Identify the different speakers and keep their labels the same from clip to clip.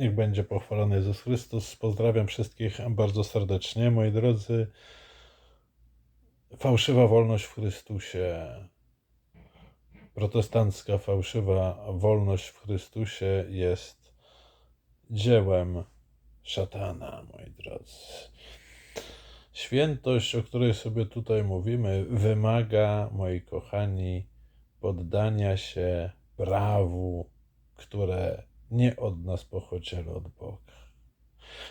Speaker 1: Niech będzie pochwalony Jezus Chrystus. Pozdrawiam wszystkich bardzo serdecznie. Moi drodzy, fałszywa wolność w Chrystusie, protestancka fałszywa wolność w Chrystusie jest dziełem szatana, moi drodzy. Świętość, o której sobie tutaj mówimy, wymaga, moi kochani, poddania się prawu, które nie od nas pochodzi, ale od Boga.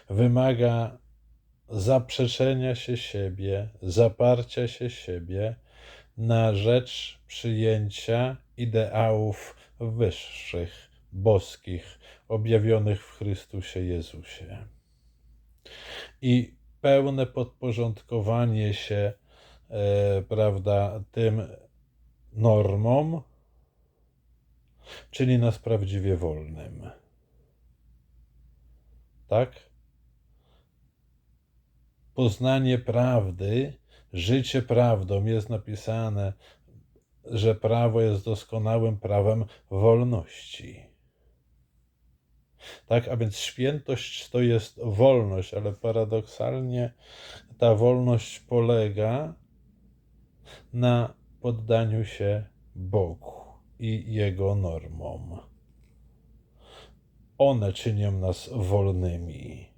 Speaker 1: Wymaga zaprzeczenia się siebie, zaparcia się siebie na rzecz przyjęcia ideałów wyższych, boskich, objawionych w Chrystusie Jezusie. I pełne podporządkowanie się, e, prawda, tym normom, czyni nas prawdziwie wolnym. Tak? Poznanie prawdy, życie prawdą jest napisane, że prawo jest doskonałym prawem wolności. Tak, a więc świętość to jest wolność, ale paradoksalnie ta wolność polega na poddaniu się Bogu i Jego normom. One czynią nas wolnymi.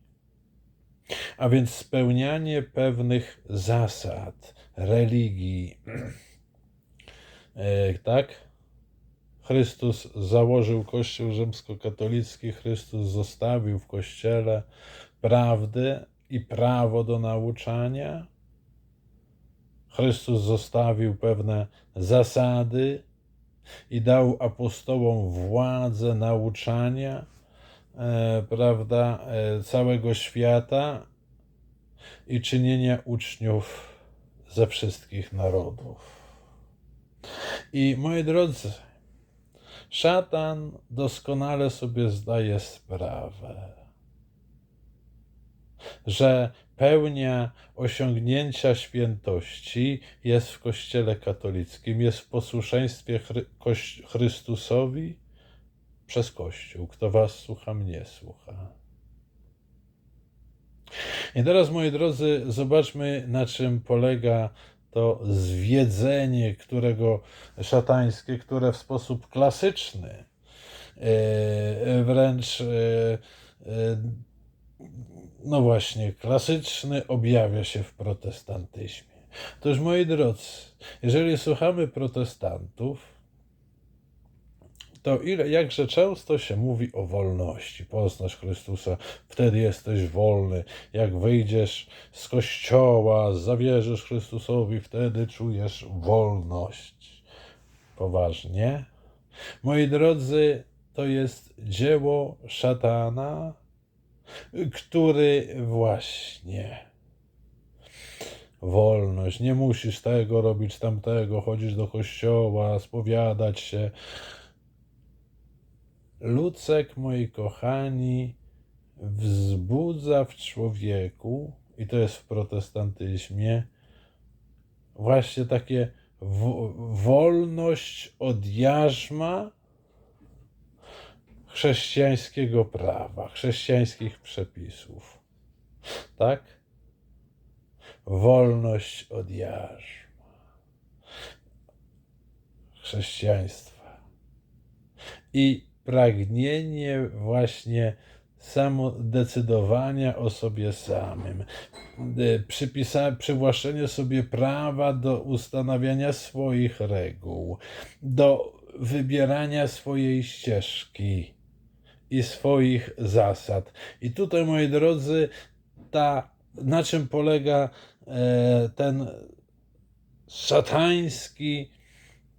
Speaker 1: A więc spełnianie pewnych zasad, religii, e, tak? Chrystus założył Kościół rzymskokatolicki, Chrystus zostawił w Kościele prawdę i prawo do nauczania. Chrystus zostawił pewne zasady i dał apostołom władzę nauczania, e, prawda, e, całego świata i czynienia uczniów ze wszystkich narodów. I moi drodzy, Szatan doskonale sobie zdaje sprawę, że pełnia osiągnięcia świętości jest w Kościele katolickim, jest w posłuszeństwie Chrystusowi przez Kościół. Kto was słucha, mnie słucha. I teraz, moi drodzy, zobaczmy, na czym polega to zwiedzenie, którego szatańskie, które w sposób klasyczny, e, wręcz e, e, no właśnie, klasyczny objawia się w protestantyzmie. Toż moi drodzy, jeżeli słuchamy protestantów, to ile, jakże często się mówi o wolności. Poznasz Chrystusa, wtedy jesteś wolny. Jak wyjdziesz z kościoła, zawierzysz Chrystusowi, wtedy czujesz wolność. Poważnie? Moi drodzy, to jest dzieło szatana, który właśnie. Wolność, nie musisz tego robić, tamtego, chodzić do kościoła, spowiadać się. Lucek, moi kochani, wzbudza w człowieku, i to jest w protestantyzmie, właśnie takie wo- wolność od jarzma chrześcijańskiego prawa, chrześcijańskich przepisów. Tak? Wolność od jarzma chrześcijaństwa. I pragnienie właśnie samodecydowania o sobie samym, przypisa, przywłaszczenie sobie prawa do ustanawiania swoich reguł, do wybierania swojej ścieżki i swoich zasad. I tutaj, moi drodzy, ta, na czym polega e, ten szatański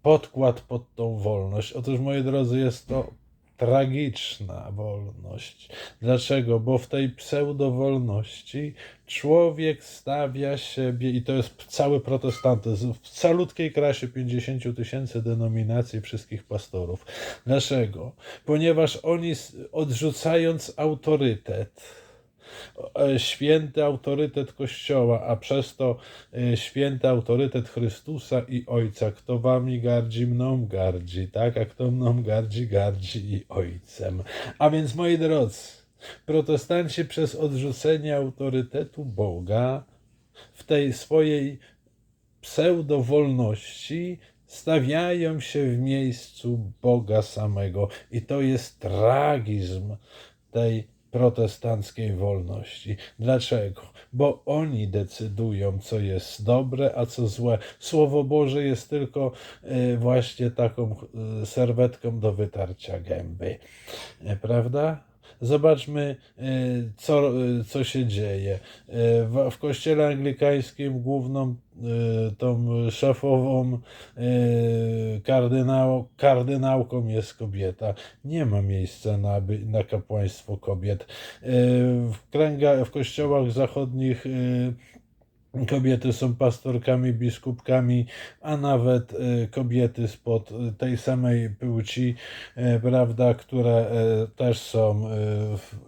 Speaker 1: podkład pod tą wolność? Otóż, moi drodzy, jest to tragiczna wolność. Dlaczego? Bo w tej pseudowolności człowiek stawia siebie, i to jest cały protestantyzm, w calutkiej krasie 50 tysięcy denominacji wszystkich pastorów. Dlaczego? Ponieważ oni odrzucając autorytet, święty autorytet Kościoła, a przez to e, święty autorytet Chrystusa i Ojca. Kto wami gardzi, mną gardzi, tak? A kto mną gardzi, gardzi i Ojcem. A więc, moi drodzy, Protestanci przez odrzucenie autorytetu Boga w tej swojej pseudowolności stawiają się w miejscu Boga samego. I to jest tragizm tej protestanckiej wolności. Dlaczego? Bo oni decydują, co jest dobre, a co złe. Słowo Boże jest tylko e, właśnie taką e, serwetką do wytarcia gęby. E, Prawda? Zobaczmy, e, co, e, co się dzieje. E, W, w kościele anglikańskim główną tą szefową kardynał, kardynałką jest kobieta. Nie ma miejsca na, na kapłaństwo kobiet. W, kręga, w kościołach zachodnich kobiety są pastorkami, biskupkami, a nawet e, kobiety spod e, tej samej płci, e, prawda, które też są.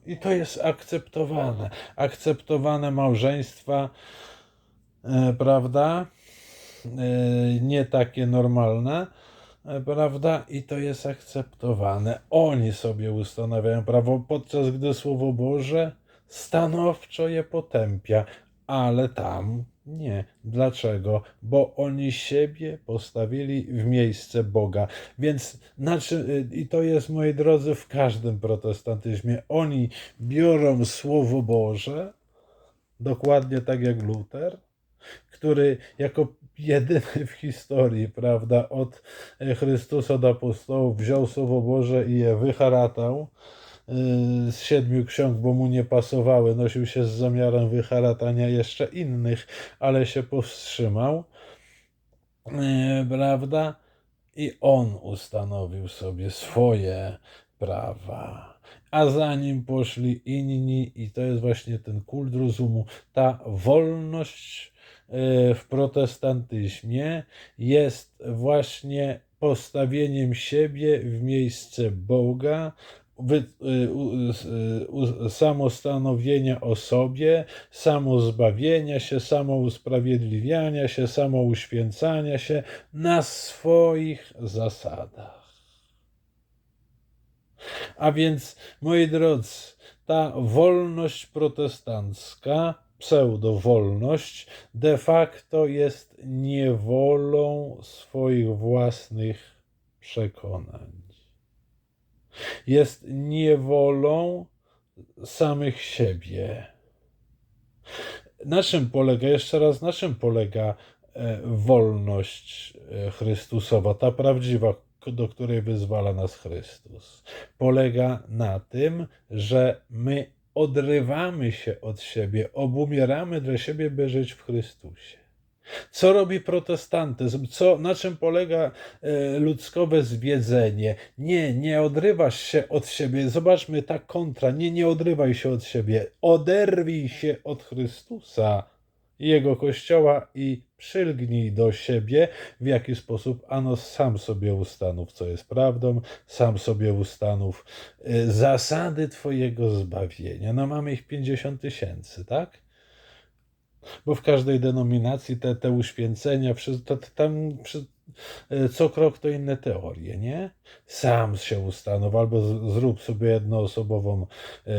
Speaker 1: I to jest akceptowane. Akceptowane małżeństwa, prawda, nie takie normalne. Prawda? I to jest akceptowane. Oni sobie ustanawiają prawo, podczas gdy Słowo Boże stanowczo je potępia, ale tam nie. Dlaczego? Bo oni siebie postawili w miejsce Boga. Więc na czym, i to jest, moi drodzy, w każdym protestantyzmie. Oni biorą Słowo Boże, dokładnie tak jak Luter, który jako jedyny w historii, prawda, od e, Chrystusa do apostołów wziął Słowo Boże i je wyharatał y, z siedmiu ksiąg, bo mu nie pasowały. Nosił się z zamiarem wyharatania jeszcze innych, ale się powstrzymał. E, Prawda? I on ustanowił sobie swoje prawa. A za nim poszli inni, i to jest właśnie ten kult rozumu, ta wolność e, w protestantyzmie jest właśnie postawieniem siebie w miejsce Boga, wy, y, y, samostanowienia o sobie, samozbawienia się, samousprawiedliwiania się, samouświęcania się na swoich zasadach. A więc, moi drodzy, ta wolność protestancka, pseudowolność, de facto jest niewolą swoich własnych przekonań. Jest niewolą samych siebie. Na czym polega, jeszcze raz, na czym polega e, wolność e, Chrystusowa, ta prawdziwa, do której wyzwala nas Chrystus? Polega na tym, że my odrywamy się od siebie, obumieramy dla siebie, by żyć w Chrystusie. Co robi protestantyzm? Co, na czym polega e, ludzkowe zwiedzenie? Nie, nie odrywasz się od siebie. Zobaczmy ta kontra. Nie, nie odrywaj się od siebie. Oderwij się od Chrystusa i Jego Kościoła i przylgnij do siebie. W jaki sposób? Ano sam sobie ustanów, co jest prawdą, sam sobie ustanów e, zasady Twojego zbawienia. No mamy ich 50 tysięcy, tak? Bo w każdej denominacji te, te uświęcenia, to, tam przy, e, co krok to inne teorie, nie? Sam się ustanów, albo zrób sobie jednoosobową e,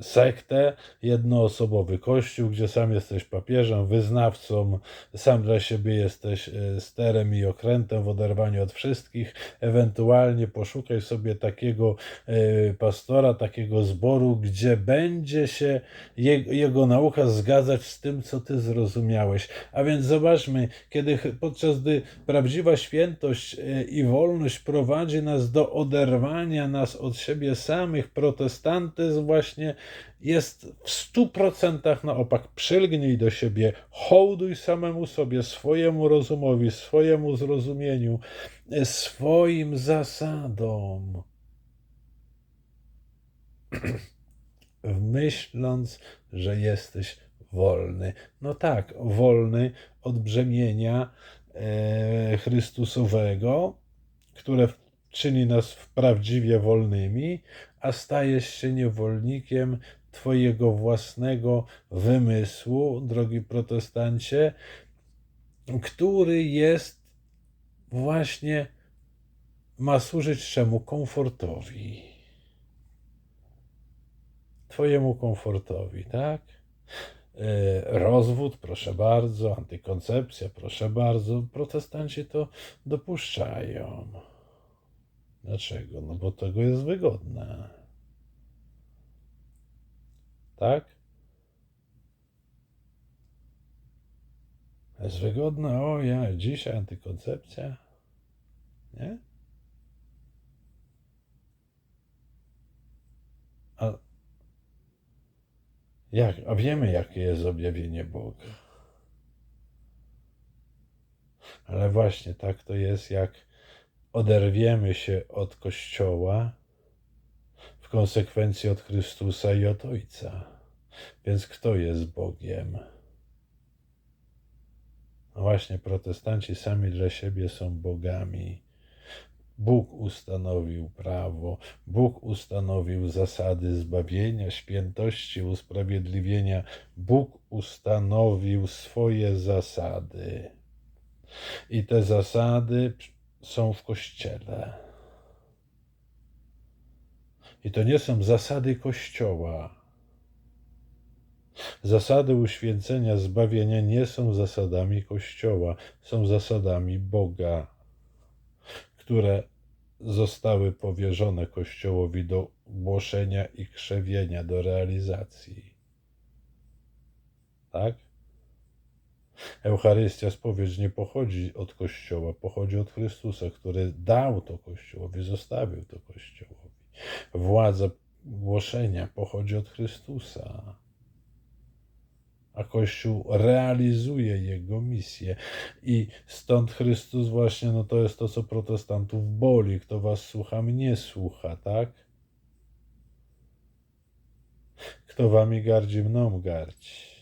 Speaker 1: sektę, jednoosobowy kościół, gdzie sam jesteś papieżem, wyznawcą, sam dla siebie jesteś e, sterem i okrętem w oderwaniu od wszystkich. Ewentualnie poszukaj sobie takiego e, pastora, takiego zboru, gdzie będzie się jego, nauka zgadzać z tym, co ty zrozumiałeś. A więc zobaczmy, kiedy podczas gdy prawdziwa świętość i wolność prowadzi nas do oderwania nas od siebie samych, protestantyzm właśnie jest w stu procentach na opak. Przylgnij do siebie, hołduj samemu sobie, swojemu rozumowi, swojemu zrozumieniu, e, swoim zasadom. myśląc, że jesteś wolny. No tak, wolny od brzemienia e, Chrystusowego, które czyni nas prawdziwie wolnymi, a stajesz się niewolnikiem Twojego własnego wymysłu, drogi protestancie, który jest właśnie, ma służyć czemu? Komfortowi. Twojemu komfortowi, tak? E, Rozwód, proszę bardzo, antykoncepcja, proszę bardzo. Protestanci to dopuszczają. Dlaczego? No bo tego jest wygodne. Tak? Jest wygodne, o ja, dzisiaj antykoncepcja. Nie? A jak? A wiemy, jakie jest objawienie Boga. Ale właśnie tak to jest, jak oderwiemy się od Kościoła, w konsekwencji od Chrystusa i od Ojca. Więc kto jest Bogiem? No właśnie, protestanci sami dla siebie są bogami. Bóg ustanowił prawo, Bóg ustanowił zasady zbawienia, świętości, usprawiedliwienia. Bóg ustanowił swoje zasady. I te zasady są w Kościele. I to nie są zasady Kościoła. Zasady uświęcenia, zbawienia nie są zasadami Kościoła, są zasadami Boga, które zostały powierzone Kościołowi do głoszenia i krzewienia, do realizacji. Tak? Eucharystia, spowiedź nie pochodzi od Kościoła, pochodzi od Chrystusa, który dał to Kościołowi, zostawił to Kościołowi. Władza głoszenia pochodzi od Chrystusa, a Kościół realizuje jego misję. I stąd Chrystus właśnie, no to jest to, co protestantów boli. Kto was słucha, mnie słucha, tak? Kto wami gardzi, mną gardzi.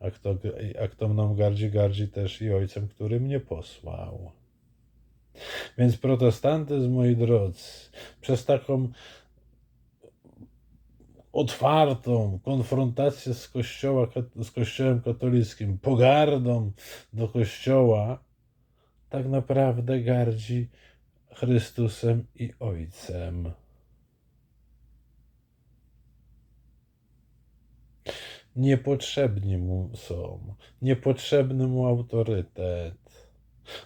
Speaker 1: A kto, a kto mną gardzi, gardzi też i ojcem, który mnie posłał. Więc protestantyzm, moi drodzy, przez taką otwartą konfrontację z, kościoła, z Kościołem katolickim, pogardą do Kościoła, tak naprawdę gardzi Chrystusem i Ojcem. Niepotrzebni mu są, niepotrzebny mu autorytet.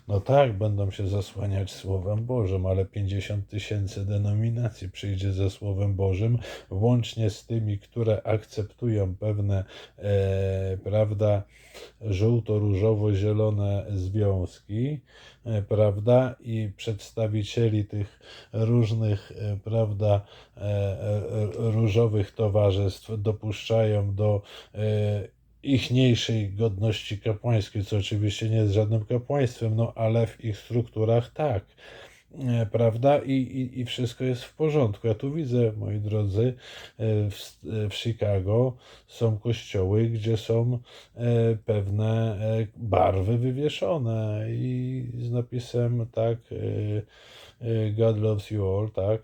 Speaker 1: No tak, będą się zasłaniać Słowem Bożym, ale 50 tysięcy denominacji przyjdzie ze Słowem Bożym, łącznie z tymi, które akceptują pewne, e, prawda, żółto-różowo-zielone związki, e, prawda, i przedstawicieli tych różnych, e, prawda, e, e, różowych towarzystw dopuszczają do e, ichniejszej godności kapłańskiej, co oczywiście nie jest żadnym kapłaństwem, no ale w ich strukturach tak. E, Prawda? I, i, I wszystko jest w porządku. Ja tu widzę, moi drodzy, e, w, e, w Chicago są kościoły, gdzie są pewne barwy wywieszone i z napisem tak God loves you all, tak?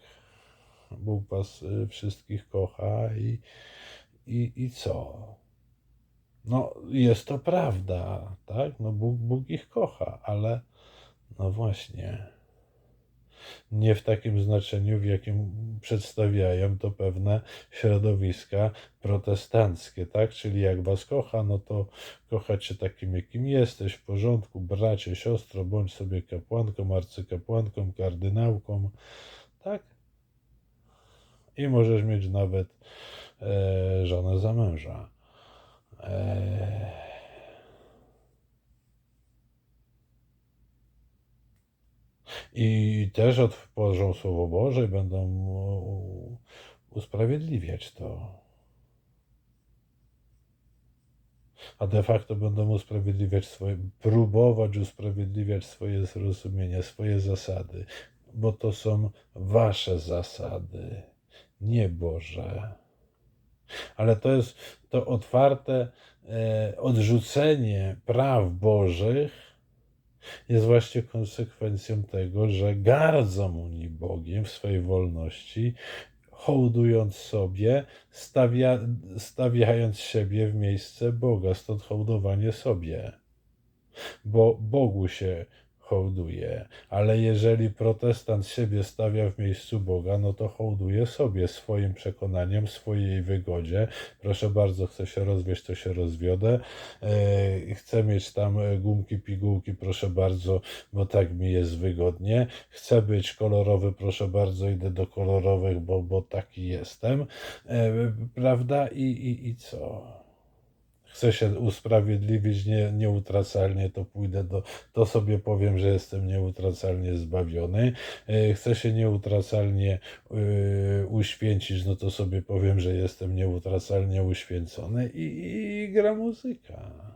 Speaker 1: Bóg was wszystkich kocha i, i, i co? No, jest to prawda, tak? No, Bóg, Bóg ich kocha, ale no właśnie, nie w takim znaczeniu, w jakim przedstawiają to pewne środowiska protestanckie, tak? Czyli jak was kocha, no to kochać się takim, jakim jesteś, w porządku, bracie, siostro, bądź sobie kapłanką, arcykapłanką, kardynałką, tak? I możesz mieć nawet e, żonę za męża. Eee. I też otworzą Słowo Boże i będą usprawiedliwiać to. A de facto będą usprawiedliwiać swoje, próbować usprawiedliwiać swoje zrozumienia, swoje zasady, bo to są wasze zasady, nie Boże. Ale to jest to otwarte e, odrzucenie praw Bożych jest właśnie konsekwencją tego, że gardzą oni Bogiem w swojej wolności, hołdując sobie, stawia, stawiając siebie w miejsce Boga, stąd hołdowanie sobie. Bo Bogu się hołduje. Ale jeżeli protestant siebie stawia w miejscu Boga, no to hołduje sobie, swoim przekonaniem, swojej wygodzie. Proszę bardzo, chcę się rozwieść, to się rozwiodę. E, chcę mieć tam gumki, pigułki, proszę bardzo, bo tak mi jest wygodnie. Chcę być kolorowy, proszę bardzo, idę do kolorowych, bo, bo taki jestem. E, prawda? I, i, i co? Chcę się usprawiedliwić nie, nieutracalnie, to pójdę do, to sobie powiem, że jestem nieutracalnie zbawiony. E, Chcę się nieutracalnie y, uświęcić, no to sobie powiem, że jestem nieutracalnie uświęcony i, i, i gra muzyka.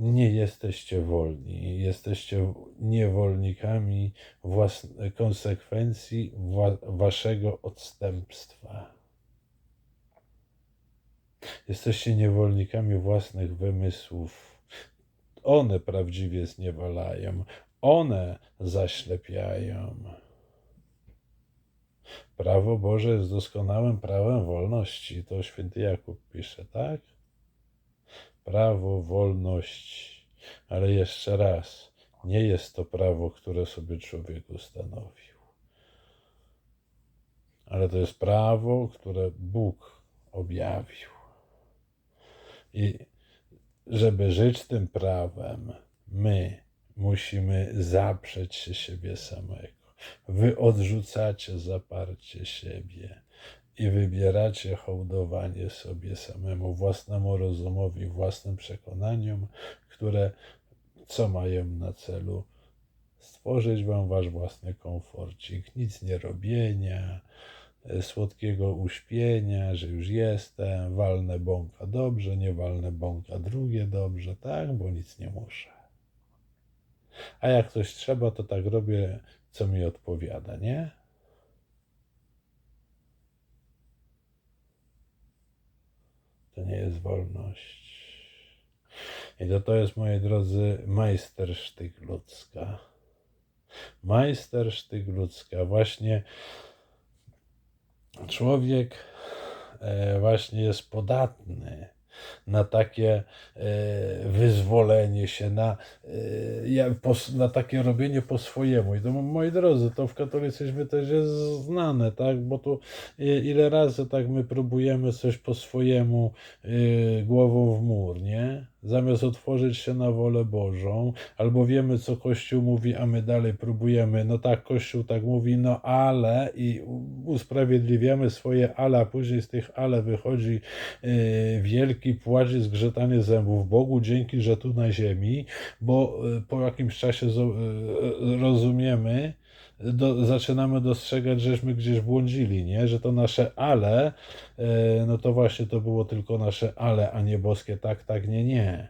Speaker 1: Nie jesteście wolni, jesteście niewolnikami własne, konsekwencji wła, waszego odstępstwa. Jesteście niewolnikami własnych wymysłów. One prawdziwie zniewalają, one zaślepiają. Prawo Boże jest doskonałym prawem wolności. To święty Jakub pisze, tak? Prawo wolności. Ale jeszcze raz, nie jest to prawo, które sobie człowiek ustanowił. Ale to jest prawo, które Bóg objawił. I żeby żyć tym prawem, my musimy zaprzeć się siebie samego. Wy odrzucacie zaparcie siebie i wybieracie hołdowanie sobie samemu, własnemu rozumowi, własnym przekonaniom, które co mają na celu? Stworzyć wam wasz własny komforcik, nic nie robienia, e, słodkiego uśpienia, że już jestem, walnę bąka dobrze, nie walnę bąka drugie dobrze, tak, bo nic nie muszę. A jak coś trzeba, to tak robię, co mi odpowiada, nie? To nie jest wolność. I to, to jest, moi drodzy, majstersztyk ludzka. Majstersztyk ludzka. Właśnie człowiek e, właśnie jest podatny na takie e, wyzwolenie się, na, e, na takie robienie po swojemu. I to, moi drodzy, to w katolicyzmie też jest znane, tak? Bo tu e, ile razy tak my próbujemy coś po swojemu głową w mur, nie? Zamiast otworzyć się na wolę Bożą, albo wiemy, co Kościół mówi, a my dalej próbujemy, no tak, Kościół tak mówi, no ale i usprawiedliwiamy swoje ale, a później z tych ale wychodzi e, wielki płacz i zgrzytanie zębów Bogu, dzięki, że tu na ziemi, bo e, po jakimś czasie e, rozumiemy, do, zaczynamy dostrzegać, żeśmy gdzieś błądzili, nie? Że to nasze ale, e, no to właśnie to było tylko nasze ale, a nie boskie tak, tak, nie, nie.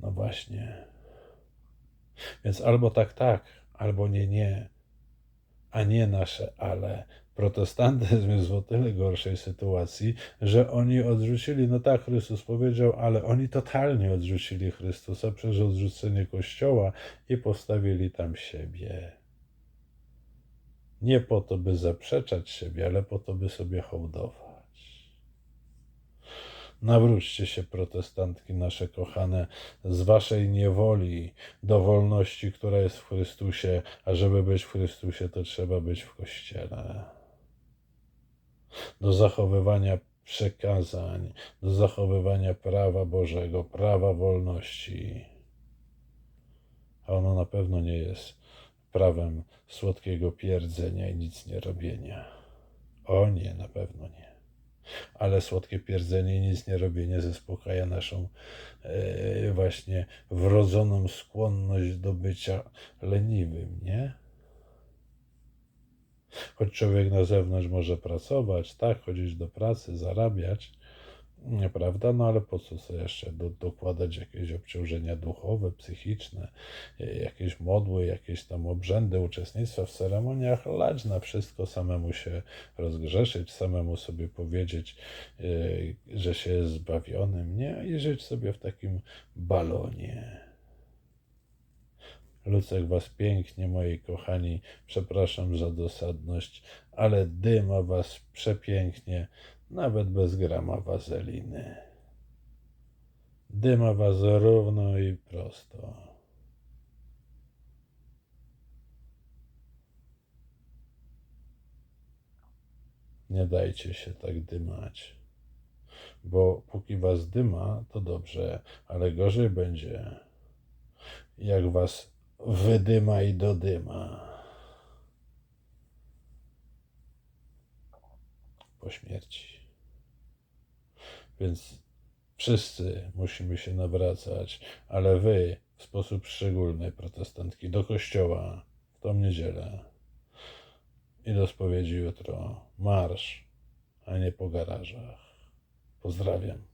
Speaker 1: No właśnie. Więc albo tak, tak, albo nie, nie, a nie nasze ale. Protestantyzm jest w o tyle gorszej sytuacji, że oni odrzucili, no tak, Chrystus powiedział, ale oni totalnie odrzucili Chrystusa przez odrzucenie Kościoła i postawili tam siebie. Nie po to, by zaprzeczać siebie, ale po to, by sobie hołdować. Nawróćcie się, protestantki nasze kochane, z waszej niewoli do wolności, która jest w Chrystusie, a żeby być w Chrystusie, to trzeba być w Kościele. Do zachowywania przekazań, do zachowywania prawa Bożego, prawa wolności. A ono na pewno nie jest prawem słodkiego pierdzenia i nic nie robienia. O nie, na pewno nie ale słodkie pierdzenie i nic nie robienie zaspokaja naszą e, właśnie wrodzoną skłonność do bycia leniwym, nie? Choć człowiek na zewnątrz może pracować, tak, chodzić do pracy, zarabiać, Prawda? No ale po co sobie jeszcze do, dokładać jakieś obciążenia duchowe, psychiczne, e, jakieś modły, jakieś tam obrzędy, uczestnictwa w ceremoniach, lać na wszystko, samemu się rozgrzeszyć, samemu sobie powiedzieć, e, że się jest zbawionym, nie? I żyć sobie w takim balonie. Lucek was pięknie, moi kochani, przepraszam za dosadność, ale dyma was przepięknie, nawet bez grama wazeliny. Dyma was równo i prosto. Nie dajcie się tak dymać. Bo póki was dyma, to dobrze, ale gorzej będzie, jak was wydyma i dodyma. Po śmierci. Więc wszyscy musimy się nawracać, ale wy w sposób szczególny, protestantki, do kościoła w tą niedzielę i do spowiedzi jutro. Marsz, a nie po garażach. Pozdrawiam.